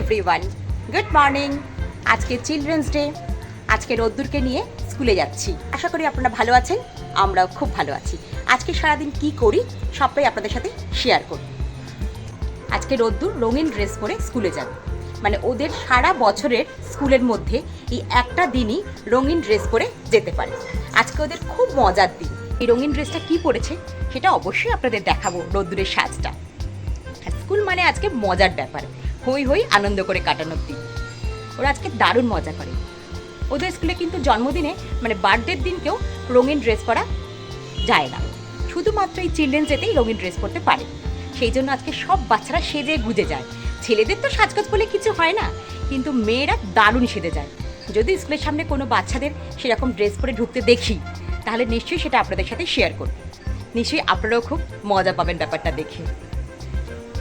Everyone good morning আজকে children's day আজকে রোদ্দুরকে নিয়ে স্কুলে যাচ্ছি। আশা করি আপনারা ভালো আছেন, আমরাও খুব ভালো আছি। আজকে সারাদিন কি করি, সবটাই আপনাদের সাথে শেয়ার করি আজকে রোদ্দুর রঙিন ড্রেস পরে স্কুলে যাবে। মানে ওদের সারা বছরের স্কুলের মধ্যে এই একটা দিনই রঙিন ড্রেস পরে যেতে পারে। আজকে ওদের খুব মজার দিন। এই রঙিন ড্রেসটা কি পরেছে, সেটা অবশ্যই আপনাদের দেখাবো রোদ্দুরের সাজটা। স্কুল মানে আজকে মজার ব্যাপার। হই হই আনন্দ করে কাটানোর দিন ওরা আজকে দারুণ মজা করে। ওদের স্কুলে কিন্তু জন্মদিনে মানে বার্থডের দিনকেও রঙিন ড্রেস পরা যায় না। শুধুমাত্র এই চিলড্রেন্স ডেতেই রঙিন ড্রেস পরতে পারে। সেই জন্য আজকে সব বাচ্চারা সেজে গুজে যায়। ছেলেদের তো সাজগোজ বলে কিছু হয় না, কিন্তু মেয়েরা দারুণ সেজে যায়। যদি স্কুলের সামনে কোনো বাচ্চাদের সেরকম ড্রেস পরে ঢুকতে দেখি, তাহলে নিশ্চয়ই সেটা আপনাদের সাথে শেয়ার করব। নিশ্চয়ই আপনারাও খুব মজা পাবেন ব্যাপারটা দেখে।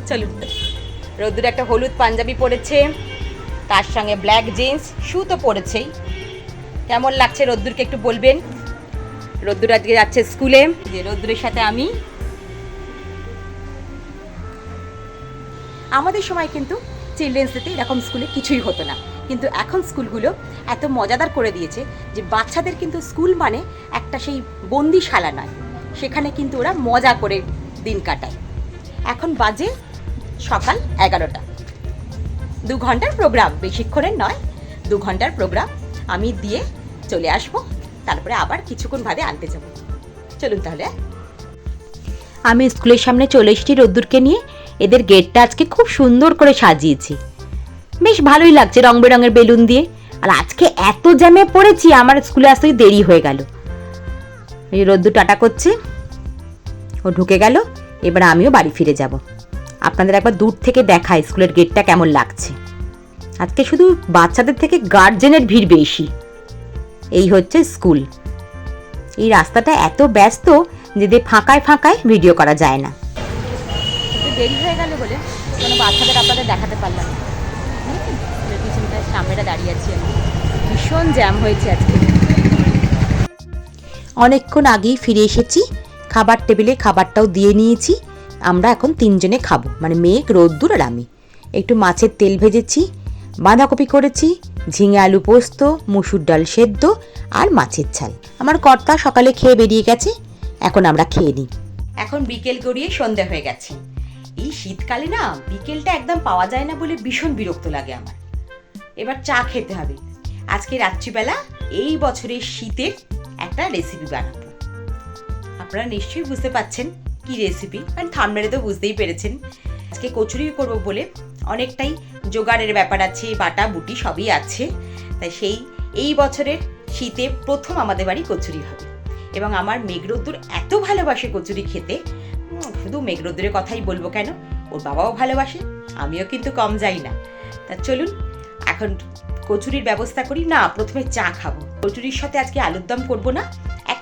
চলুন। রোদ্দুর একটা হলুদ পাঞ্জাবি পরেছে, তার সঙ্গে ব্ল্যাক জিন্স শু তো পরেছেই। কেমন লাগছে রোদ্দুরকে একটু বলবেন? রোদ্দুর আজকে যাচ্ছে স্কুলে। যে রোদ্দুরের সাথে আমি। আমাদের সময় কিন্তু চিলড্রেন্স ডেতে এরকম স্কুলে কিছুই হতো না। কিন্তু এখন স্কুলগুলো এত মজাদার করে দিয়েছে যে বাচ্চাদের কিন্তু স্কুল মানে একটা সেই বন্দিশালা নয়। সেখানে কিন্তু ওরা মজা করে দিন কাটায়। এখন বাজে সকাল এগারোটা। দু ঘণ্টার প্রোগ্রাম বেশিক্ষণের নয়, দু ঘণ্টার প্রোগ্রাম আমি দিয়ে চলে আসব, তারপরে আবার কিছুক্ষণ বাদে আনতে যাব। চলুন তাহলে। আমি স্কুলের সামনে চলে এসেছি রোদ্দুরকে নিয়ে। এদের গেটটা আজকে খুব সুন্দর করে সাজিয়েছি। বেশ ভালোই লাগছে রং বেরঙের বেলুন দিয়ে। আর আজকে এত জ্যামে পড়েছি, আমার স্কুলে আসতে দেরি হয়ে গেল। এই রোদ্দুর টাটা করছে। ও ঢুকে গেল। এবার আমিও বাড়ি ফিরে যাব। আপনাদের একবার দূর থেকে দেখায় স্কুলের গেটটা কেমন লাগছে। আজকে শুধু বাচ্চাদের থেকে গার্জেনের ভিড় বেশি। এই হচ্ছে স্কুল এই রাস্তাটা এত ব্যস্ত যে দিয়ে ফাঁকায় ফাঁকায় ভিডিও করা যায় না। দেরি হয়ে গেল বলে কোনো বাচ্চাদের আপনাদের দেখাতে পারলাম সামনেটা দাঁড়িয়ে আছি আমি। ভীষণ জ্যাম হয়েছে আজকে। অনেকক্ষণ আগেই ফিরে এসেছি। খাবার টেবিলে খাবারটাও দিয়ে নিয়েছি। আমরা এখন তিনজনে খাব মানে মেঘ রোদ্দুর আর আমি। একটু মাছের তেল ভেজেছি, বাঁধাকপি করেছি, ঝিঙে আলু পোস্ত, মুসুর ডাল সেদ্ধ আর মাছের ঝাল। আমার কর্তা সকালে খেয়ে বেরিয়ে গেছে, এখন আমরা খেয়ে নিই। এখন বিকেল গড়িয়ে সন্ধ্যা হয়ে গেছে। এই শীতকালে না, বিকেলটা একদম পাওয়া যায় না বলে ভীষণ বিরক্ত লাগে আমার। এবার চা খেতে হবে। আজকে রাত্রিবেলা এই বছরের শীতের একটা রেসিপি বানাবো। আপনারা নিশ্চয়ই বুঝতে পাচ্ছেন কি রেসিপি কারণ থামনেলে তো বুঝতেই পেরেছেন। আজকে কচুরি করব বলে অনেকটাই জোগাড়ের ব্যাপার আছে, বাটা, বুটি সবই আছে। তাই সেই, এই বছরের শীতে প্রথম আমাদের বাড়ি কচুরি হবে। এবং আমার মেঘরোদ্দুর এত ভালোবাসে কচুরি খেতে। শুধু মেঘরোদ্দুরের কথাই বলব কেন, ওর বাবাও ভালোবাসে, আমিও কিন্তু কম যাই না। তা চলুন, এখন কচুরির ব্যবস্থা করি। না, প্রথমে চা খাব। কচুরির সাথে আজকে আলুর দম করব না।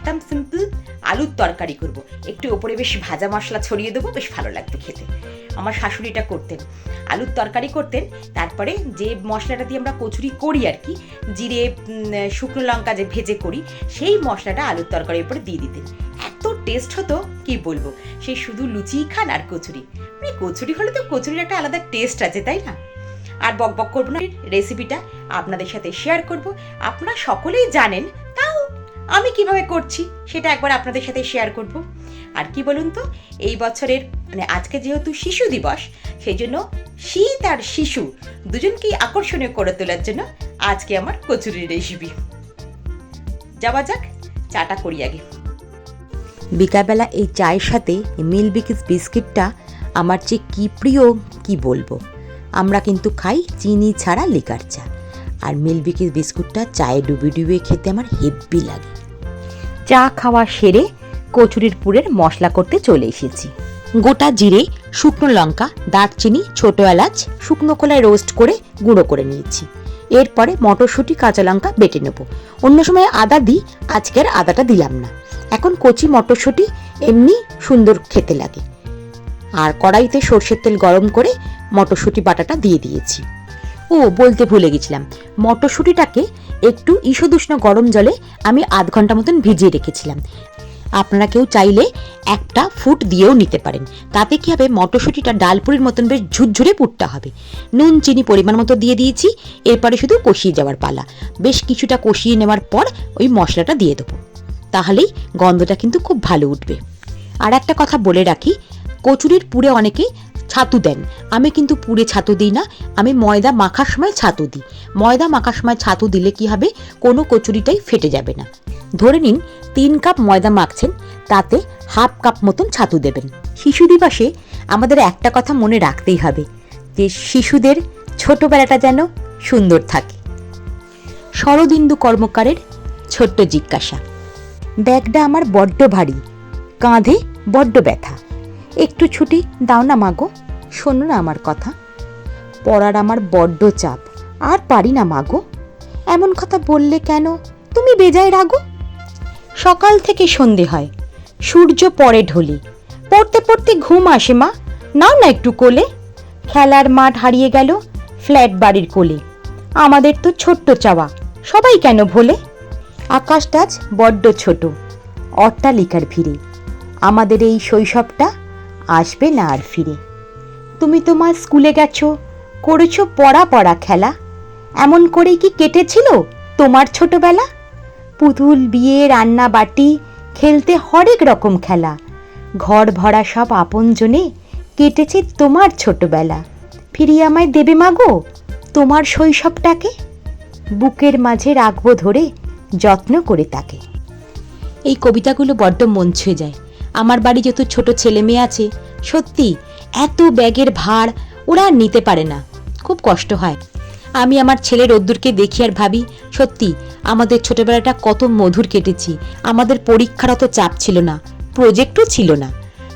একদম সিম্পল আলুর তরকারি করব। একটু ওপরে বেশ ভাজা মশলা ছড়িয়ে দেবো, বেশ ভালো লাগতো খেতে। আমার শাশুড়িটা করতেন। আলুর তরকারি করতেন, তারপরে যে মশলাটা দিয়ে আমরা কচুরি করি আর কি, জিরে শুকনো লঙ্কা যে ভেজে করি, সেই মশলাটা আলুর তরকারির উপরে দিয়ে দিতেন। এত টেস্ট হতো, কি বলব? সেই শুধু লুচিই খান আর কচুরি। মানে কচুরি হলে তো কচুরির একটা আলাদা টেস্ট আছে, তাই না? আর বক বক করব না রেসিপিটা আপনাদের সাথে শেয়ার করব। আপনারা সকলেই জানেন আমি কীভাবে করছি সেটা একবার আপনাদের সাথে শেয়ার করব। আর কি বলুন তো, এই বছরের মানে আজকে যেহেতু শিশু দিবস, সেই জন্য শীত আর শিশু দুজনকেই আকর্ষণীয় করে তোলার জন্য আজকে আমার কচুরির রেসিপি যাওয়া যাক, চাটা করি আগে। বিকালবেলা এই চায়ের সাথে মিল বিকিস বিস্কিটটা আমার যে কী প্রিয়, কি বলব? আমরা কিন্তু খাই চিনি ছাড়া লিকার চা। আর মিল বিকিস বিস্কুটটা চায়ে ডুবে ডুবে খেতে আমার হেব্বি লাগে। চা খাওয়া সেরে কচুরির পুরের মশলা করতে চলে এসেছি। গোটা জিরে, শুকনো লঙ্কা, দারচিনি, ছোট এলাচ, শুকনো কলায় রোস্ট করে গুঁড়ো করে নিয়েছি। এরপরে মটরশুঁটি, কাঁচা লঙ্কা বেটে নেব। অন্য সময় আদা দিই, আজকের আদাটা দিলাম না। এখন কচি মটরশুঁটি এমনি সুন্দর খেতে লাগে। আর কড়াইতে সর্ষের তেল গরম করে মটরশুঁটি বাটাটা দিয়ে দিয়েছি। ও বলতে ভুলে গেছিলাম। মটরশুঁটিটাকে একটু ঈষদুষ্ণ গরম জলে আমি আধ ঘণ্টা মতন ভিজিয়ে রেখেছিলাম। আপনারা কেউ চাইলে একটা ফুট দিয়েও নিতে পারেন। তাতে কি হবে? মটরশুঁটিটা ডালপুরির মতন বেশ ঝুরঝুরে পুটটা হবে। নুন, চিনি, পরিমাণ মতো দিয়ে দিয়েছি। এরপরে শুধু কষিয়ে যাওয়ার পালা। বেশ কিছুটা কষিয়ে নেওয়ার পর ওই মশলাটা দিয়ে দেবো। তাহলেই গন্ধটা কিন্তু খুব ভালো উঠবে। আর একটা কথা বলে রাখি, কচুরির পুরে অনেকে ছাতু দেন। আমি কিন্তু পুরে ছাতু দিই না, আমি ময়দা মাখার সময় ছাতু দিই। ময়দা মাখার সময় ছাতু দিলে কি হবে? কোনো কচুরিটাই ফেটে যাবে না। ধরে নিন, তিন কাপ ময়দা মাখছেন, তাতে হাফ কাপ মতন ছাতু দেবেন। শিশু দিবসে আমাদের একটা কথা মনে রাখতেই হবে, যে শিশুদের ছোটবেলাটা যেন সুন্দর থাকে। শরদিন্দু কর্মকারের ছোট্ট জিজ্ঞাসা, ব্যাগটা আমার বড্ড ভারী, কাঁধে বড্ড ব্যথা একটু ছুটি, দাও না মাগো। শোনো না আমার কথা। পড়ার আমার বড্ড চাপ, আর পারি না মাগো। এমন কথা বললে কেন? তুমি বেজায় রাগো। সকাল থেকে সন্ধে হয়, সূর্য পরে ঢলে। পড়তে পড়তে ঘুম আসে মা, নাও না একটু কোলে। খেলার মাঠ হারিয়ে গেল, ফ্ল্যাট বাড়ির কোলে। আমাদের তো ছোট্ট চাওয়া, সবাই কেন ভোলে? আকাশটা আজ বড্ড ছোট, অট্টালিকার ভিড়ে। আমাদের এই শৈশবটা আসবে না আর ফিরে। তুমি তোমার স্কুলে গেছো, করেছ পড়া পড়া খেলা। এমন করেই কি কেটেছিল তোমার ছোটবেলা? পুতুল, বিয়ে, রান্না বাটি, খেলতে হরেক রকম খেলা। ঘর ভরা সব আপনজনে কেটেছে তোমার ছোটবেলা। ফিরিয়ে আমায় দেবে মাগো তোমার শৈশবটাকে? বুকের মাঝে রাখব ধরে যত্ন করে তাকে। এই কবিতাগুলো বড্ড মন ছুঁয়ে যায়। আমার বাড়ি যত ছোট ছেলে মেয়ে আছে, সত্যি এত ব্যাগের ভার ওরা নিতে পারে না। খুব কষ্ট হয়। আমি আমার ছেলে রোদ্দুরকে দেখি আর ভাবি, সত্যি আমাদের ছোটবেলাটা কত মধুর কেটেছি, আমাদের পরীক্ষার অত চাপ ছিল না প্রজেক্টও ছিল না।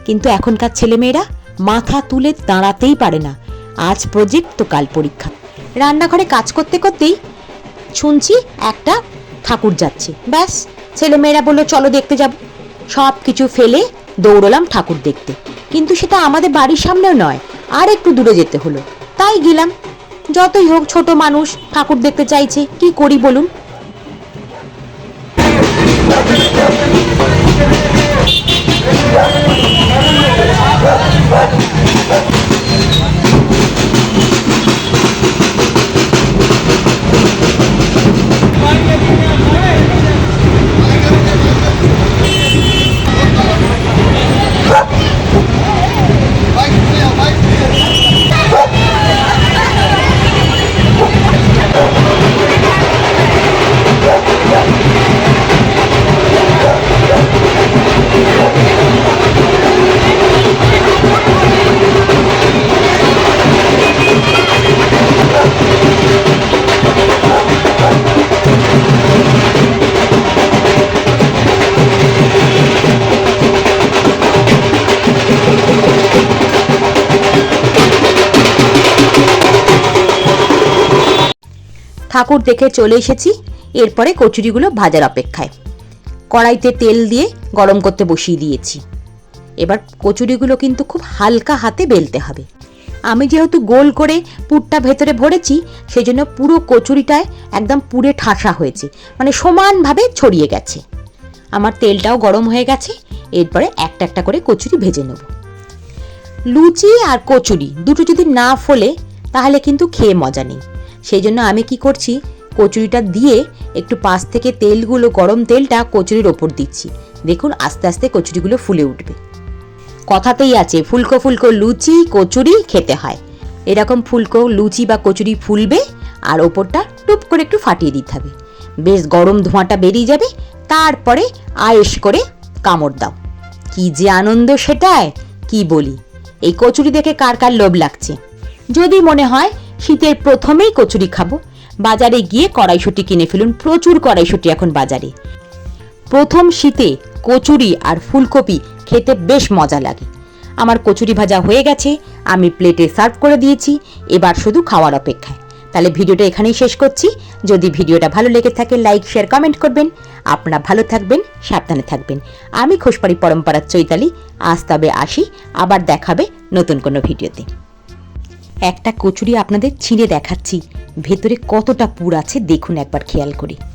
কিন্তু এখনকার ছেলেমেয়েরা মাথা তুলে দাঁড়াতেই পারে না। আজ প্রজেক্ট তো কাল পরীক্ষা। রান্নাঘরে কাজ করতে করতেই শুনছি একটা ঠাকুর যাচ্ছে। ব্যাস ছেলেমেয়েরা বলল, চলো দেখতে যাব। সব কিছু ফেলে দৌড়লাম ঠাকুর দেখতে। কিন্তু সেটা আমাদের বাড়ির সামনেও নয়, আর একটু দূরে যেতে হলো। তাই গেলাম। যতই হোক ছোট মানুষ ঠাকুর দেখতে চাইছে, কি করি বলুন? ঠাকুর দেখে চলে এসেছি। এরপরে কচুরিগুলো ভাজার অপেক্ষায়। কড়াইতে তেল দিয়ে গরম করতে বসিয়ে দিয়েছি। এবার কচুরিগুলো কিন্তু খুব হালকা হাতে বেলতে হবে। আমি যেহেতু গোল করে পুরটা ভেতরে ভরেছি সেই জন্য পুরো কচুরিটায় একদম পুরে ঠাসা হয়েছে। মানে সমানভাবে ছড়িয়ে গেছে। আমার তেলটাও গরম হয়ে গেছে, এরপরে একটা একটা করে কচুরি ভেজে নেব। লুচি আর কচুরি দুটো যদি না ফোলে, তাহলে কিন্তু খেয়ে মজা নেই। সেই জন্য আমি কি করছি? কচুরিটা দিয়ে একটু পাশ থেকে তেলগুলো, গরম তেলটা কচুরির ওপর দিচ্ছি। দেখুন, আস্তে আস্তে কচুরিগুলো ফুলে উঠবে। কথাতেই আছে, ফুলকো ফুলকো লুচি, কচুরি খেতে হয়। এরকম ফুলকো, লুচি বা কচুরি ফুলবে আর ওপরটা টুপ করে একটু ফাটিয়ে দিতে হবে। বেশ গরম ধোঁয়াটা বেরিয়ে যাবে, তারপরে আয়েস করে কামড় দাও। কি যে আনন্দ সেটায়, কি বলি? এই কচুরি দেখে কার কার লোভ লাগছে? যদি মনে হয় শীতের প্রথমেই কচুরি খাব। বাজারে গিয়ে কড়াইশুটি কিনে ফেলুন, প্রচুর কড়াইশুটি এখন বাজারে। প্রথম শীতে কচুরি আর ফুলকপি খেতে বেশ মজা লাগে। আমার কচুরি ভাজা হয়ে গেছে, আমি প্লেটে সার্ভ করে দিয়েছি, এবার শুধু খাওয়ার অপেক্ষায়। তাহলে ভিডিওটা এখানেই শেষ করছি। যদি ভিডিওটা ভালো লেগে থাকে লাইক শেয়ার কমেন্ট করবেন। আপনারা ভালো থাকবেন, সাবধানে থাকবেন। আমি খোসপাড়ি পরম্পরার চৈতালি, আজ তবে আসি, আবার দেখাবে নতুন কোনো ভিডিওতে। একটা কচুরি আপনাদের ছিঁড়ে দেখাচ্ছি। ভেতরে কতটা পুর আছে দেখুন একবার খেয়াল করে।